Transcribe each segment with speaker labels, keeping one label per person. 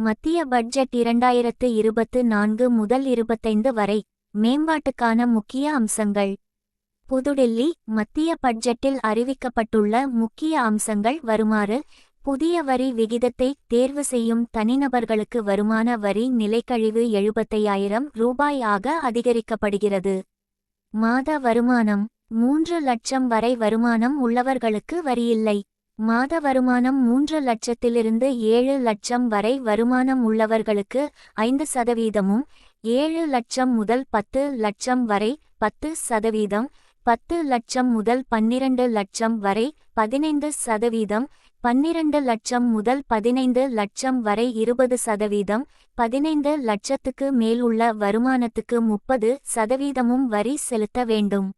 Speaker 1: மத்திய பட்ஜெட் இரண்டாயிரத்து இருபத்து நான்கு முதல் இருபத்தைந்து வரை மேம்பாட்டுக்கான முக்கிய அம்சங்கள். புதுடில்லி மத்திய பட்ஜெட்டில் அறிவிக்கப்பட்டுள்ள முக்கிய அம்சங்கள் வருமாறு புதிய வரி விகிதத்தை தேர்வு செய்யும் தனிநபர்களுக்கு வருமான வரி நிலைக்கழிவு எழுபத்தையாயிரம் ரூபாய் ஆக அதிகரிக்கப்படுகிறது. மாத வருமானம் மூன்று லட்சம் வரை வருமானம் உள்ளவர்களுக்கு வரியில்லை. மாத வருமானம் மூன்று லட்சத்திலிருந்து ஏழு லட்சம் வரை வருமானம் உள்ளவர்களுக்கு ஐந்து சதவீதமும் ஏழு லட்சம் முதல் பத்து லட்சம் வரை பத்து சதவீதம் பத்து லட்சம் முதல் பன்னிரண்டு லட்சம் வரை பதினைந்து சதவீதம் பன்னிரண்டு லட்சம் முதல் பதினைந்து லட்சம் வரை இருபது சதவீதம் பதினைந்து லட்சத்துக்கு மேல் உள்ள வருமானத்துக்கு முப்பது சதவீதமும் வரி செலுத்த வேண்டும்.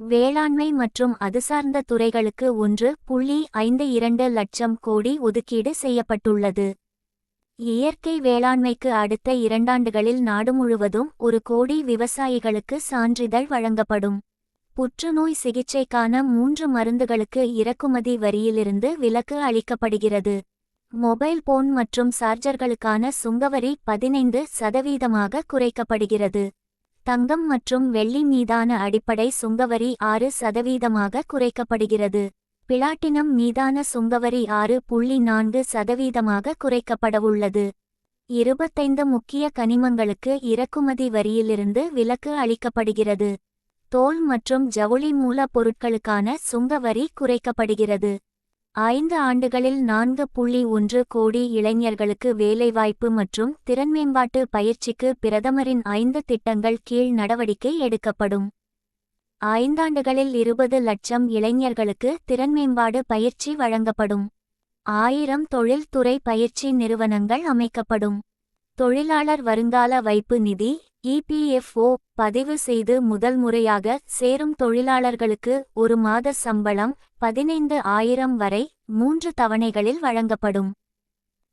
Speaker 1: வேளாண்மை மற்றும் அது சார்ந்த துறைகளுக்கு ஒன்று புள்ளி ஐந்து இரண்டு லட்சம் கோடி ஒதுக்கீடு செய்யப்பட்டுள்ளது. இயற்கை வேளாண்மைக்கு அடுத்த இரண்டாண்டுகளில் நாடு முழுவதும் ஒரு கோடி விவசாயிகளுக்கு சான்றிதழ் வழங்கப்படும். புற்றுநோய் சிகிச்சைக்கான மூன்று மருந்துகளுக்கு இறக்குமதி வரியிலிருந்து விலக்கு அளிக்கப்படுகிறது. மொபைல் போன் மற்றும் சார்ஜர்களுக்கான சுங்கவரி பதினைந்து சதவீதமாக குறைக்கப்படுகிறது. தங்கம் மற்றும் வெள்ளி மீதான அடிப்படை சுங்கவரி ஆறு சதவீதமாக குறைக்கப்படுகிறது. பிளாட்டினம் மீதான சுங்கவரி ஆறு புள்ளி நான்கு சதவீதமாக குறைக்கப்படவுள்ளது. இருபத்தைந்து முக்கிய கனிமங்களுக்கு இறக்குமதி வரியிலிருந்து விலக்கு அளிக்கப்படுகிறது. தோல் மற்றும் ஜவுளி மூலப் பொருட்களுக்கான சுங்கவரி குறைக்கப்படுகிறது. ஐந்து ஆண்டுகளில் நான்கு புள்ளி ஒன்று கோடி இளைஞர்களுக்கு வேலைவாய்ப்பு மற்றும் திறன்மேம்பாட்டு பயிற்சிக்கு பிரதமரின் ஐந்து திட்டங்கள் கீழ் நடவடிக்கை எடுக்கப்படும். ஐந்தாண்டுகளில் இருபது லட்சம் இளைஞர்களுக்கு திறன்மேம்பாடு பயிற்சி வழங்கப்படும். ஆயிரம் தொழில்துறை பயிற்சி நிறுவனங்கள் அமைக்கப்படும். தொழிலாளர் வருங்கால வைப்பு நிதி இபிஎஃப்ஓ பதிவு செய்து முதல் முறையாக சேரும் தொழிலாளர்களுக்கு ஒரு மாத சம்பளம் பதினைந்து ஆயிரம் வரை மூன்று தவணைகளில் வழங்கப்படும்.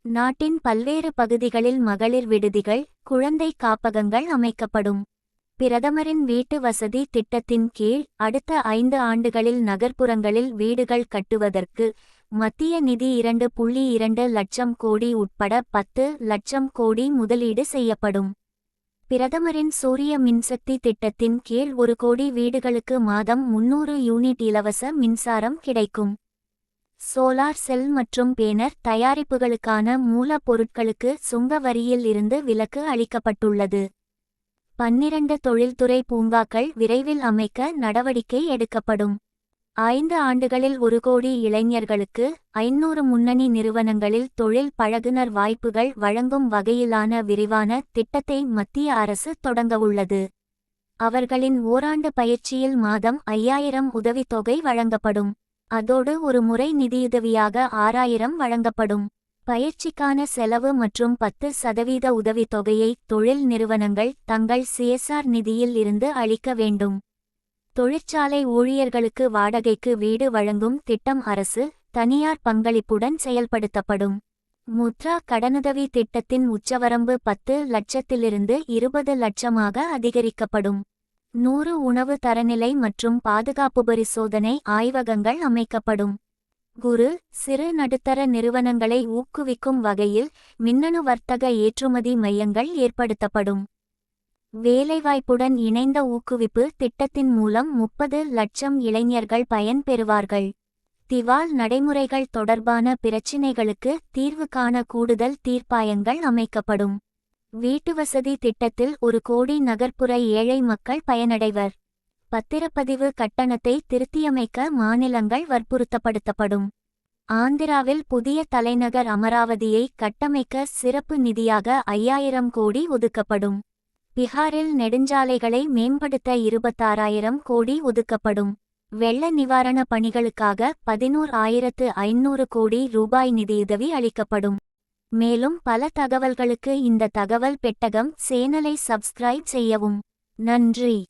Speaker 1: நாட்டின் பல்வேறு பகுதிகளில் மகளிர் விடுதிகள் குழந்தை காப்பகங்கள் அமைக்கப்படும். பிரதமரின் வீட்டு வசதி திட்டத்தின் கீழ் அடுத்த ஐந்து ஆண்டுகளில் நகர்ப்புறங்களில் வீடுகள் கட்டுவதற்கு மத்திய நிதி இரண்டு புள்ளி இரண்டு லட்சம் கோடி உட்பட பத்து லட்சம் கோடி முதலீடு செய்யப்படும். பிரதமரின் சூரிய மின்சக்தி திட்டத்தின் கீழ் ஒரு கோடி வீடுகளுக்கு மாதம் முன்னூறு யூனிட் இலவச மின்சாரம் கிடைக்கும். சோலார் செல் மற்றும் பேனர் தயாரிப்புகளுக்கான மூலப்பொருட்களுக்கு சுங்க வரியில் இருந்து விலக்கு அளிக்கப்பட்டுள்ளது. பன்னிரண்டு தொழில்துறை பூங்காக்கள் விரைவில் அமைக்க நடவடிக்கை எடுக்கப்படும். ஐந்து ஆண்டுகளில் ஒரு கோடி இளைஞர்களுக்கு ஐநூறு முன்னணி நிறுவனங்களில் தொழில் பழகுனர் வாய்ப்புகள் வழங்கும் வகையிலான விரிவான திட்டத்தை மத்திய அரசு தொடங்கவுள்ளது அவர்களின் ஓராண்டு பயிற்சியில் மாதம் ஐயாயிரம் உதவித்தொகை வழங்கப்படும். அதோடு ஒரு முறை நிதியுதவியாக ஆறாயிரம் வழங்கப்படும். பயிற்சிக்கான செலவு மற்றும் பத்து சதவீத உதவித்தொகையை தொழில் நிறுவனங்கள் தங்கள் சிஎஸ்ஆர் நிதியில் இருந்து அளிக்க வேண்டும். தொழிற்சாலை ஊழியர்களுக்கு வாடகைக்கு வீடு வழங்கும் திட்டம் அரசு தனியார் பங்களிப்புடன் செயல்படுத்தப்படும். முத்ரா கடனுதவி திட்டத்தின் உச்சவரம்பு பத்து லட்சத்திலிருந்து இருபது லட்சமாக அதிகரிக்கப்படும். நூறு உணவு தரநிலை மற்றும் பாதுகாப்பு பரிசோதனை ஆய்வகங்கள் அமைக்கப்படும். குறு சிறு நடுத்தர நிறுவனங்களை ஊக்குவிக்கும் வகையில் மின்னணு வர்த்தக ஏற்றுமதி மையங்கள் ஏற்படுத்தப்படும். வேலைவாய்ப்புடன் இணைந்த ஊக்குவிப்பு திட்டத்தின் மூலம் முப்பது லட்சம் இளைஞர்கள் பயன் பெறுவார்கள். திவால் நடைமுறைகள் தொடர்பான பிரச்சினைகளுக்கு தீர்வு காண கூடுதல் தீர்ப்பாயங்கள் அமைக்கப்படும். வீட்டுவசதி திட்டத்தில் ஒரு கோடி நகர்ப்புற ஏழை மக்கள் பயனடைவர். பத்திரப்பதிவு கட்டணத்தை திருத்தியமைக்க மாநிலங்கள் வற்புறுத்தப்படுத்தப்படும். ஆந்திராவில் புதிய தலைநகர் அமராவதியை கட்டமைக்க சிறப்பு நிதியாக ஐயாயிரம் கோடி ஒதுக்கப்படும். பிகாரில் நெடுஞ்சாலைகளை மேம்படுத்த இருபத்தாறாயிரம் கோடி ஒதுக்கப்படும். வெள்ள நிவாரண பணிகளுக்காக பதினோர் ஆயிரத்து ஐநூறு கோடி ரூபாய் நிதியுதவி அளிக்கப்படும். மேலும் பல தகவல்களுக்கு இந்த தகவல் பெட்டகம் சேனலை சப்ஸ்கிரைப் செய்யவும். நன்றி.